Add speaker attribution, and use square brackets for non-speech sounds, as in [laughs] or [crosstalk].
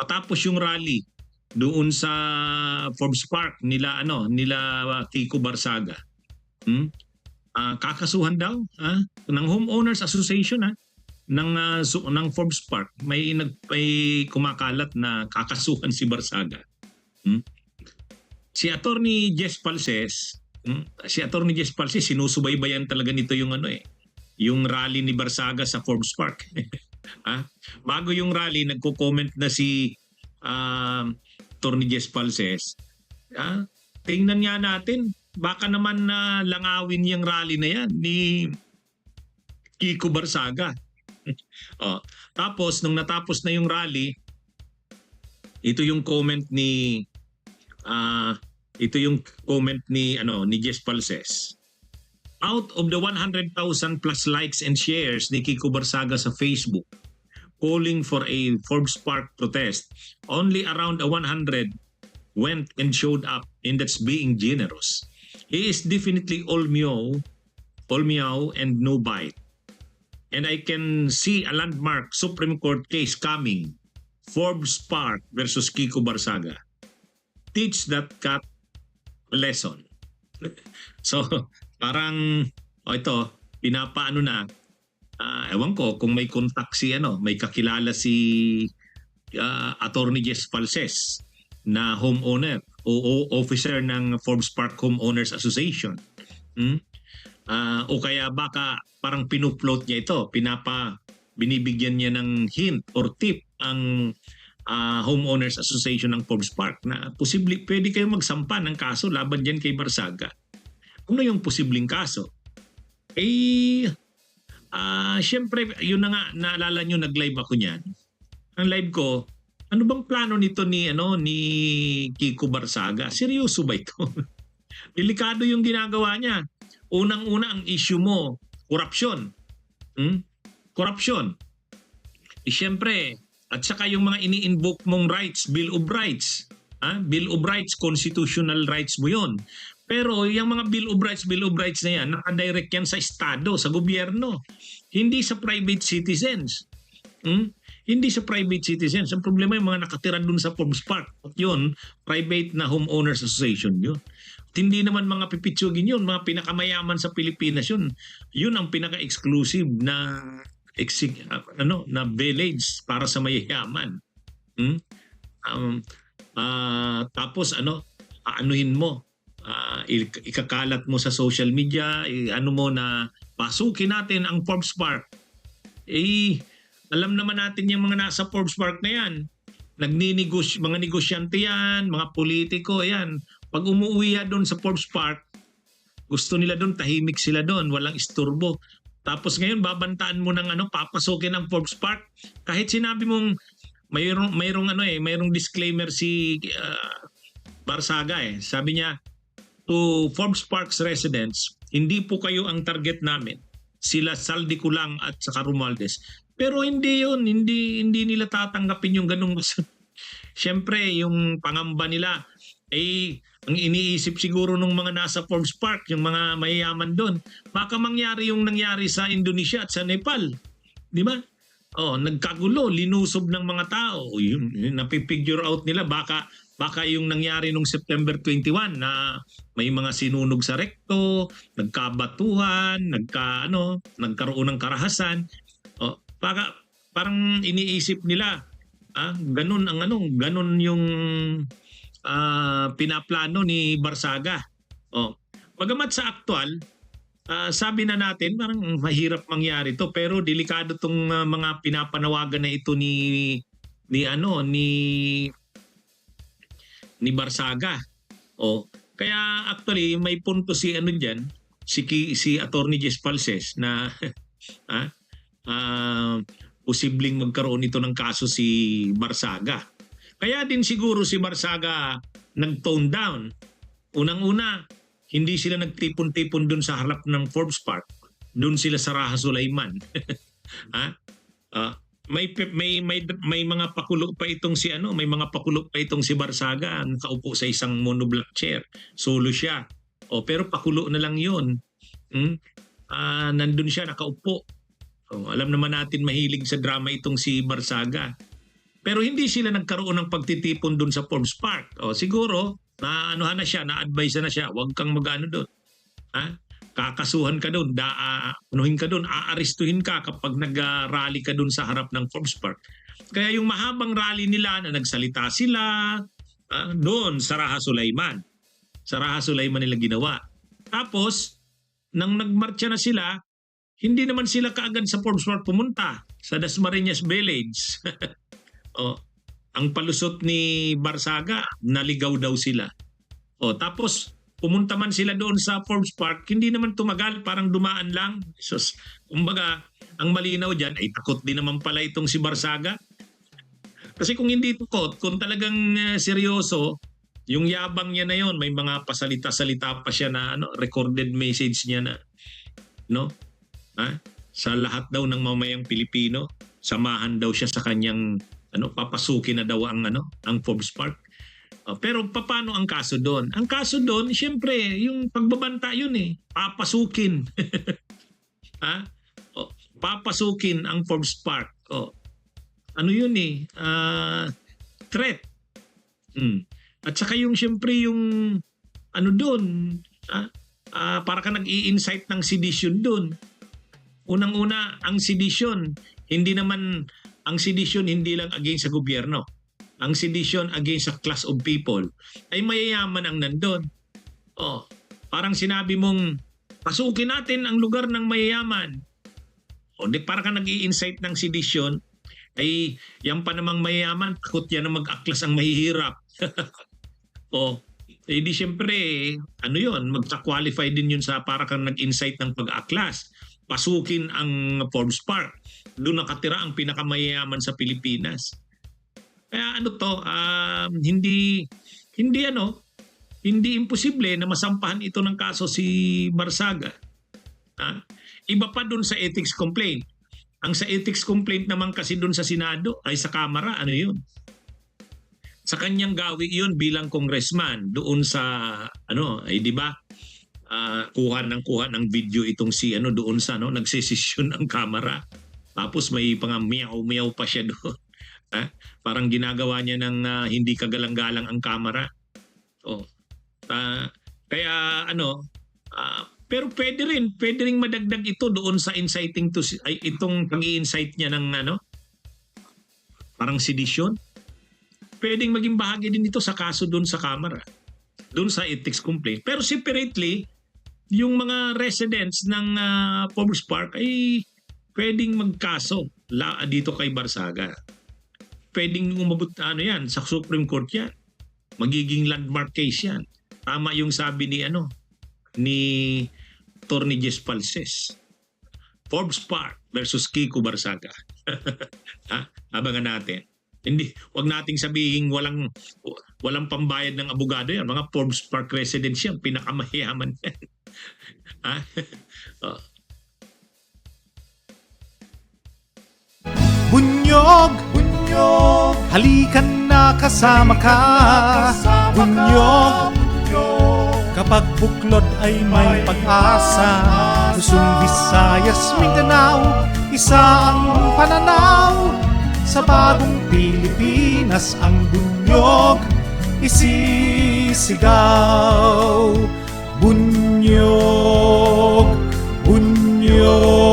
Speaker 1: Patapos yung rally doon sa Forbes Park nila ano nila uh, Kiko Barsaga. Hmm? Ah, kakasuhan daw ah, ng homeowners association ah, ng ah, su- ng Forbes Park may nag may kumakalat na kakasuhan si Barsaga. Hmm? Si Attorney Jess Palses, hmm? si Attorney Jess Palses sinusubaybayan talaga nito yung ano eh, yung rally ni Barsaga sa Forbes Park. [laughs] ah, bago yung rally nagko-comment na si um Attorney Jess Palses, ah, tingnan nga natin baka naman na langawin yung rally na yan ni Kiko Barsaga. [laughs] oh, tapos nung natapos na yung rally, ito yung comment ni ah ito yung comment ni ano ni Jess Palses. Out of the 100,000 plus likes and shares ni Kiko Barsaga sa Facebook calling for a Forbes Park protest, only around a 100 went and showed up and that's being generous. He is definitely all meow, all meow and no bite. And I can see a landmark Supreme Court case coming. Forbes Park versus Kiko Barsaga. Teach that cat lesson. [laughs] so, parang, o ito, pinapaano na, ah, ewan ko kung may contact si ano, may kakilala si ah, Attorney Jess Palses na homeowner o, o officer ng Forbes Park Homeowners Association. Hmm? Ah, o kaya baka parang pinupload niya ito, pinapa binibigyan niya ng hint or tip ang ah, Homeowners Association ng Forbes Park na posible pwede kayo magsampa ng kaso laban diyan kay Barsaga. Ano yung posibleng kaso? Eh ah syempre yun na nga naalala niyo nag-live ako niyan. Ang live ko, ano bang plano nito ni ano ni Kiko Barsaga? Seryoso ba ito? [laughs] Delikado yung ginagawa niya. Unang-una ang issue mo, korupsyon. Hmm? Korupsyon. Eh, syempre, at saka yung mga ini-invoke mong rights, Bill of Rights. Ah, Bill of Rights, constitutional rights mo yon. Pero yung mga Bill of Rights, Bill of Rights na yan, nakadirect yan sa Estado, sa gobyerno. Hindi sa private citizens. Hmm? Hindi sa private citizens. Ang problema yung mga nakatira dun sa Forbes Park. At yun, private na homeowners association yun. At hindi naman mga pipitsugin yun, mga pinakamayaman sa Pilipinas yun. Yun ang pinaka-exclusive na exi- uh, ano na village para sa mayayaman. Hmm? Um, ah, tapos ano, aanuhin mo, ik- ikakalat mo sa social media, i- ano mo na pasukin natin ang Forbes Park. Eh, alam naman natin yung mga nasa Forbes Park na yan. Nagninegosy, mga negosyante yan, mga politiko, yan. Pag umuwi doon sa Forbes Park, gusto nila doon, tahimik sila doon, walang isturbo. Tapos ngayon, babantaan mo ng ano, papasukin ng Forbes Park. Kahit sinabi mong, mayroong, mayroong ano eh, mayroong disclaimer si ah, Barsaga eh. Sabi niya, to Forbes Park's residents, hindi po kayo ang target namin. Sila Saldi Kulang at saka Romualdez. Pero hindi yun, hindi hindi nila tatanggapin yung ganung [laughs] Siyempre, yung pangamba nila, eh, ang iniisip siguro ng mga nasa Forbes Park, yung mga mayayaman doon, baka mangyari yung nangyari sa Indonesia at sa Nepal. Di ba? Oh, nagkagulo, linusob ng mga tao. Yun, yun napipigure out nila baka baka yung nangyari nung September 21 na may mga sinunog sa rekto, nagkabatuhan, nagka ano, nagkaroon ng karahasan. Oh, baka parang iniisip nila ah, ganun ang ano, ganun yung ah, pinaplano ni Barsaga. Oh. Bagamat sa aktual, ah, sabi na natin parang mahirap mangyari to pero delikado tong ah, mga pinapanawagan na ito ni ni ano ni ni Barsaga. Oh, kaya actually may punto si ano diyan, si si Attorney Jess Palses na [laughs] ah, ah, posibleng magkaroon ito ng kaso si Barsaga. Kaya din siguro si Barsaga nag-tone down. Unang-una, hindi sila nagtipon-tipon dun sa harap ng Forbes Park. Doon sila sa Raha Sulaiman. ha? [laughs] Ah, may may may may mga pakulo pa itong si ano, may mga pakulo pa itong si Barsaga nakaupo sa isang monoblock chair. Solo siya. O pero pakulo na lang 'yon. Hmm? Ah, nandun siya nakaupo. Oh, alam naman natin mahilig sa drama itong si Barsaga. Pero hindi sila nagkaroon ng pagtitipon doon sa Forbes Park. O siguro, na anuhan na siya, na-advise na siya, huwag kang mag-ano doon. Ha? Kakasuhan ka doon, da, ah, anuhin ka doon, aarestuhin ka kapag nag-rally ka doon sa harap ng Forbes Park. Kaya yung mahabang rally nila na nagsalita sila ah, doon sa Raha Sulaiman. Sa Raha Sulaiman nila ginawa. Tapos, nang nagmarcha na sila, hindi naman sila kaagad sa Forbes Park pumunta sa Dasmariñas Village. [laughs] o, ang palusot ni Barsaga, naligaw daw sila. O, tapos pumunta man sila doon sa Forbes Park, hindi naman tumagal, parang dumaan lang. So, kumbaga, ang malinaw dyan, ay takot din naman pala itong si Barsaga. Kasi kung hindi takot, kung talagang eh, seryoso, yung yabang niya na yon, may mga pasalita-salita pa siya na ano, recorded message niya na no? Ha? Sa lahat daw ng mamayang Pilipino, samahan daw siya sa kanyang ano, papasukin na daw ang ano, ang Forbes Park. Oh, pero paano ang kaso doon? Ang kaso doon, siyempre, yung pagbabanta yun eh. Papasukin. [laughs] ha? Oh, papasukin ang Forbes Park. Oh, ano yun eh? Ah, threat. Mm. At saka yung siyempre yung ano doon, ah, ah, para ka nag-i-incite ng sedition doon. Unang-una, ang sedition, hindi naman, ang sedition hindi lang against sa gobyerno. Ang sedition against a class of people ay mayayaman ang nandun. Oh, parang sinabi mong, pasukin natin ang lugar ng mayayaman. O di para ka nag-i-incite ng sedition, ay yan pa namang mayayaman, takot yan na mag-aklas ang mahihirap. [laughs] o, eh di siyempre, ano yon magta-qualify din yun sa para kang nag-incite ng pag-aklas. Pasukin ang Forbes Park. Doon nakatira ang pinakamayayaman sa Pilipinas. Kaya ano to, um, hindi hindi ano, hindi imposible na masampahan ito ng kaso si Barsaga. Ha? Iba pa doon sa ethics complaint. Ang sa ethics complaint naman kasi doon sa Senado ay sa Kamara, ano yun? Sa kanyang gawi yun bilang congressman doon sa ano, ay di ba? Ah, kuha ng kuha ng video itong si ano doon sa ano nagsesesyon ang Kamara. Tapos may pang meow-meow pa siya doon. Ha? Parang ginagawa niya ng ah, hindi kagalang-galang ang kamera. Oh. Ah, kaya ano, ah, pero pwede rin, pwede rin madagdag ito doon sa inciting to ay itong pag-i-incite niya ng ano parang sedition. Pwedeng maging bahagi din ito sa kaso doon sa kamera. Doon sa ethics complaint. Pero separately, yung mga residents ng uh, Forbes Park ay pwedeng magkaso la, dito kay Barsaga pwedeng umabot ano yan sa Supreme Court yan. Magiging landmark case yan. Tama yung sabi ni ano ni Torni Palses. Forbes Park versus Kiko Barsaga. [laughs] ha? Abangan natin. Hindi, wag nating sabihin walang walang pambayad ng abogado yan. Mga Forbes Park residents yan, pinakamayaman yan. [laughs] ha? [laughs] oh.
Speaker 2: Bunyog, bunyog, halikan na kasama ka. Bunyog, kapag buklod ay may pag-asa. Luzon, Visayas, Mindanao, isa ang pananaw. Sa bagong Pilipinas ang bunyog isisigaw. Bunyog, bunyog.